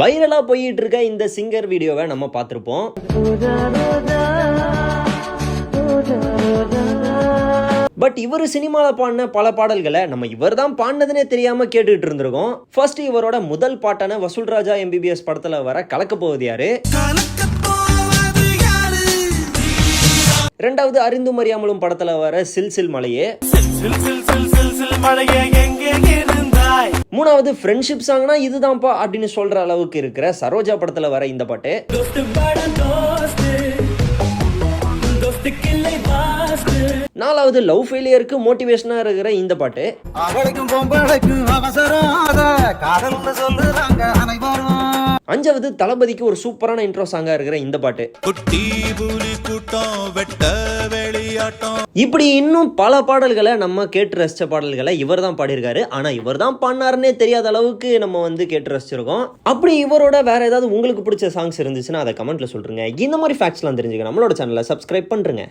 வைரலா போயிட்டு இருக்க இந்த சிங்கர் வீடியோவை நம்ம பார்த்துருப்போம். பட் இவர் சினிமாவில் பாடின பல பாடல்களை நம்ம இவர் தான் பாடினதுனே தெரியாம கேட்டுட்டு இருந்திருக்கோம். ஃபர்ஸ்ட் இவரோட முதல் பாட்டான வசூல் ராஜா எம்பிபிஎஸ் படத்துல வர கலக்க போவது யாரு? ரெண்டாவது அறிந்தும் அறியாமலும் படத்துல வர சில் சில் மலையே. மூணாவது ஃப்ரெண்ட்ஷிப் சாங்னா இதுதான்ப்பா அப்படின்னு சொல்கிற அளவுக்கு இருக்கிற சரோஜா படத்தில் வர இந்த பாட்டு. நாலாவது லவ் ஃபெயிலியருக்கு மோட்டிவேஷனா இருக்கிற இந்த பாட்டு. அவளுக்கும் பொம்பளைக்கும் அவசரம் காதல்னு சொல்லுறாங்க அஞ்சாவது தளபதிக்கு ஒரு சூப்பரான இன்ட்ரோ சாங்கா இருக்கிற இந்த பாட்டு. இப்படி இன்னும் பல பாடல்களை நம்ம கேட்டு ரசிச்ச பாடல்களை இவர் தான் பாடியிருக்காரு. ஆனா இவர் தான் பாடினாருன்னே தெரியாத அளவுக்கு நம்ம வந்து கேட்டு ரசிச்சிருக்கோம். அப்படி இவரோட வேற ஏதாவது உங்களுக்கு பிடிச்ச சாங்ஸ் இருந்துச்சுன்னா அதை கமெண்ட்ல சொல்றீங்க இந்த மாதிரி ஃபேக்ட்ஸ்லாம் தெரிஞ்சுக்க நம்மளோட சேனலை சப்ஸ்கிரைப் பண்றேங்க.